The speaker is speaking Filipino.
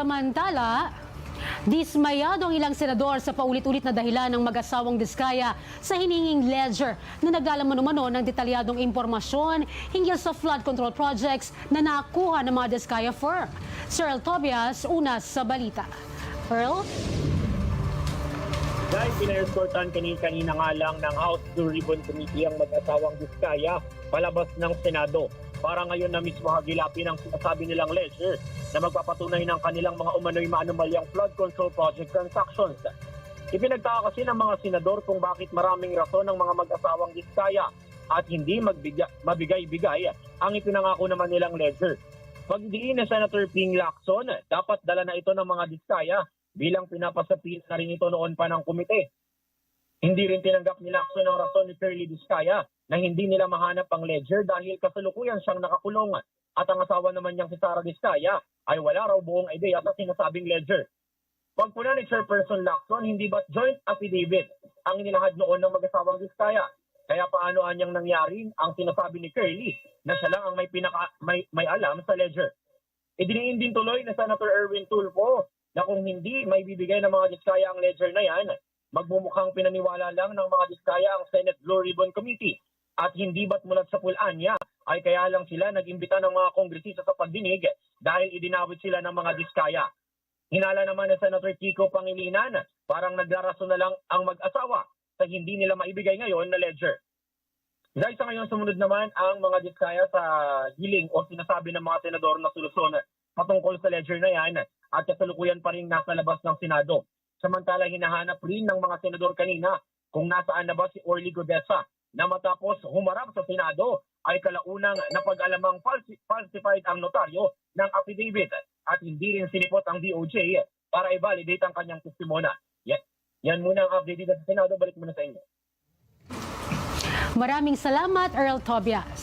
Samantala, dismayado ang ilang senador sa paulit-ulit na dahilan ng mag-asawang Diskaya sa hininging ledger na naglalaman-umano ng detalyadong impormasyon hinggil sa flood control projects na nakuha ng mga Diskaya firm. Sir Tobias, una sa balita. Earl? Dahil pina-escortan kanina nga lang ng House Blue Ribbon Committee ang mag-asawang Diskaya palabas ng Senado para ngayon na mismo hagilapin ang sinasabi nilang ledger na magpapatunay ng kanilang mga umano'y maanumalyang flood control project transactions. Ipinagtaka kasi ng mga senador kung bakit maraming rason ng mga mag-asawang Diskaya at hindi mabigay-bigay ang ipinangako naman nilang ledger. Pagdiin ni Senator Ping Lacson, dapat dala na ito ng mga Diskaya bilang pinapasapil na rin ito noon pa ng komite. Hindi rin tinanggap ni Lacson ang rason ni Curly Diskaya na hindi nila mahanap ang ledger dahil kasalukuyan siyang nakakulong at ang asawa naman niyang si Sara Diskaya ay wala raw buong idea sa sinasabing ledger. Pagpuna ni Chairperson Lacson, hindi ba't joint affidavit ang inilahad noon ng mag-asawang Diskaya? Kaya paano anyang nangyari ang sinasabi ni Curly na siya lang ang may, pinaka, may, may alam sa ledger? Idiniin din tuloy na Senator Erwin Tulfo na kung hindi may bibigay ng mga diskaya ang ledger na yan, magmumukhang pinaniwala lang ng mga diskaya ang Senate Blue Ribbon Committee at hindi ba't mulat sa pulanya ay kaya lang sila nag-imbita ng mga kongresista sa pagdinig dahil idinawit sila ng mga diskaya. Hinala naman ni Senator Kiko Pangilinan, parang naglaraso na lang ang mag-asawa sa hindi nila maibigay ngayon na ledger. Dahil sa ngayon, sumunod naman ang mga diskaya sa hiling o sinasabi ng mga senador na solusyon patungkol sa ledger na yan at kasalukuyan pa rin nasa labas ng Senado. Samantala, hinahanap rin ng mga senador kanina kung nasaan na ba si Orly Godesa na matapos humarap sa Senado ay kalaunang napag-alamang falsi- falsified ang notaryo ng affidavit at hindi rin sinipot ang DOJ para i-validate ang kanyang testimona. Yan, yan muna ang update dito sa Senado. Balik muna sa inyo. Maraming salamat, Earl Tobias.